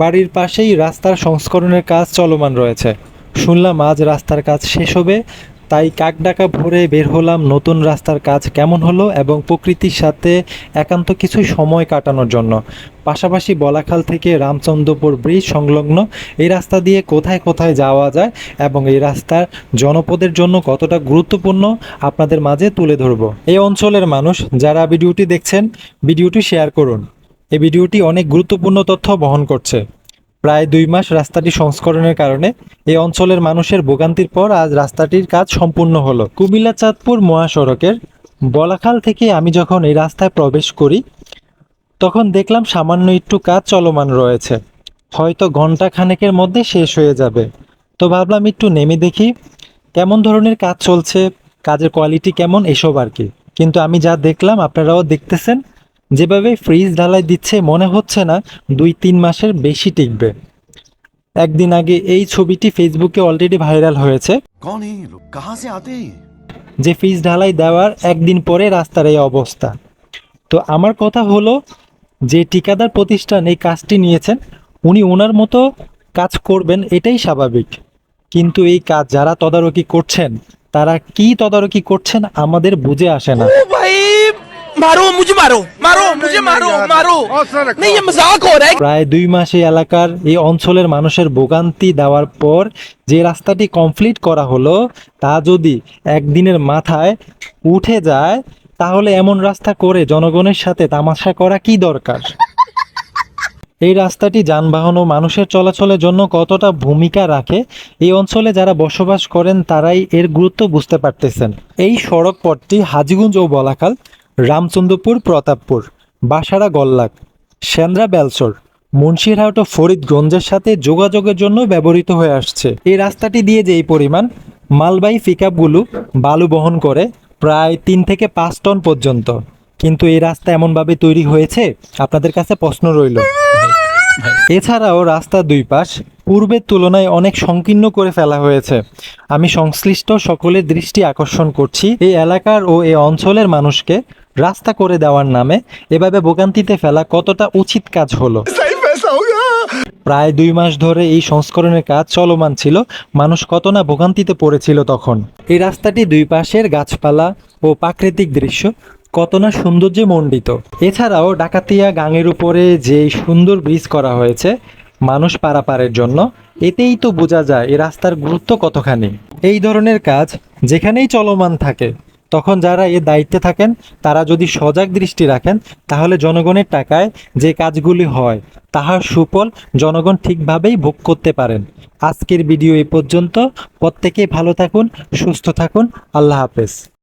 বাড়ির পাশেই রাস্তার সংস্করণের কাজ চলমান রয়েছে। শুনলাম আজ রাস্তার কাজ শেষ হবে, তাই কাকডাকা ভরে বের হলাম নতুন রাস্তার কাজ কেমন হলো এবং প্রকৃতির সাথে একান্ত কিছু সময় কাটানোর জন্য। পাশাপাশি বলাখাল থেকে রামচন্দ্রপুর ব্রিজ সংলগ্ন এই রাস্তা দিয়ে কোথায় কোথায় যাওয়া যায় এবং এই রাস্তার জনপদের জন্য কতটা গুরুত্বপূর্ণ আপনাদের মাঝে তুলে ধরব। এই অঞ্চলের মানুষ যারা ভিডিওটি দেখছেন, ভিডিওটি শেয়ার করুন। এই ভিডিওটি অনেক গুরুত্বপূর্ণ তথ্য বহন করছে। প্রায় দুই মাস রাস্তাটি সংস্করণের কারণে এই অঞ্চলের মানুষের ভোগান্তির পর আজ রাস্তাটির কাজ সম্পূর্ণ হলো। কুমিল্লা চাঁদপুর মহাসড়কের বলাখাল থেকে আমি যখন এই রাস্তায় প্রবেশ করি, তখন দেখলাম সামান্য একটু কাজ চলমান রয়েছে। হয়তো ঘণ্টা খানেকের মধ্যে শেষ হয়ে যাবে। তো ভাবলাম একটু নেমে দেখি, কেমন ধরনের কাজ চলছে, কাজের কোয়ালিটি কেমন, এসব আর কি। কিন্তু আমি যা দেখলাম, আপনারাও দেখতেছেন যেভাবে ফ্রিজ ঢালাই দিচ্ছে মনে হচ্ছে না দুই তিন মাসের বেশি টিকবে। একদিন আগে এই ছবিটি ফেসবুকে অলরেডি ভাইরাল হয়েছে। যে ফ্রিজ ঢালাই দেওয়ার একদিন পরে রাস্তার এই অবস্থা। তো আমার কথা হলো যে ঠিকাদার প্রতিষ্ঠান এই কাজটি নিয়েছেন উনি ওনার মতো কাজ করবেন এটাই স্বাভাবিক। কিন্তু এই কাজ যারা তদারকি করছেন তারা কি তদারকি করছেন আমাদের বুঝে আসে না। मारो मुझे मारो मारो मुझे मारो मारो नहीं ये मजाक हो रहा है প্রায় দুই মাস এই এলাকার এই অঞ্চলের মানুষের ভোগান্তি দেওয়ার পর যে রাস্তাটি কমপ্লিট করা হলো তা যদি একদিনের মাথায় উঠে যায় তাহলে এমন রাস্তা করে জনগণের সাথে তামাশা করা কি দরকার এই রাস্তাটি যানবাহন ও মানুষের চলাচলের জন্য কতটা ভূমিকা রাখে এই অঞ্চলে যারা বসবাস করেন তারাই এর গুরুত্ব বুঝতে পারতেছেন এই সড়ক পথটি হাজিগঞ্জ ও বলাকাল রামচন্দ্রপুর, প্রতাপপুর বাসারা গল্লাক সেন্দ্রা বেলসর মুন্সিরহাট ও ফরিদগঞ্জের সাথে যোগাযোগের জন্য ব্যবহৃত হয়ে আসছে। এই রাস্তাটি দিয়ে যেই পরিমাণ মালবাহী পিকআপগুলো বালু বহন করে প্রায় তিন থেকে পাঁচ টন পর্যন্ত। কিন্তু এই রাস্তা এমনভাবে তৈরি হয়েছে? আপনাদের কাছে প্রশ্ন রইল। এছাড়াও রাস্তার দুই পাশ পূর্বের তুলনায় অনেক সংকীর্ণ করে ফেলা হয়েছে। আমি সংশ্লিষ্ট সকলের দৃষ্টি আকর্ষণ করছি। এই এলাকার ও এই অঞ্চলের মানুষকে রাস্তা করে দেওয়ার নামে এভাবে ভোগান্তিতে ফেলা কতটা উচিত কাজ হলো? প্রায় দুই মাস ধরে এই সংস্করণের কাজ চলমান ছিল। মানুষ কত না ভোগান্তিতে পড়েছিল তখন। এই রাস্তাটি দুই পাশের গাছপালা ও প্রাকৃতিক দৃশ্য কত না সৌন্দর্যে মণ্ডিত। এছাড়াও ডাকাতিয়া গাঙের উপরে যে সুন্দর ব্রিজ করা হয়েছে মানুষ পারাপারের জন্য, এতেই তো বোঝা যায় এই রাস্তার গুরুত্ব কতখানি। এই ধরনের কাজ যেখানেই চলমান থাকে, তখন যারা এ দায়িত্বে থাকেন, তারা যদি সজাগ দৃষ্টি রাখেন, তাহলে জনগণের টাকায় যে কাজগুলি হয়, তাহার সুফল জনগণ ঠিকভাবেই ভোগ করতে পারেন। আজকের ভিডিও এ পর্যন্ত। প্রত্যেকেই ভালো থাকুন, সুস্থ থাকুন। আল্লাহ হাফেজ।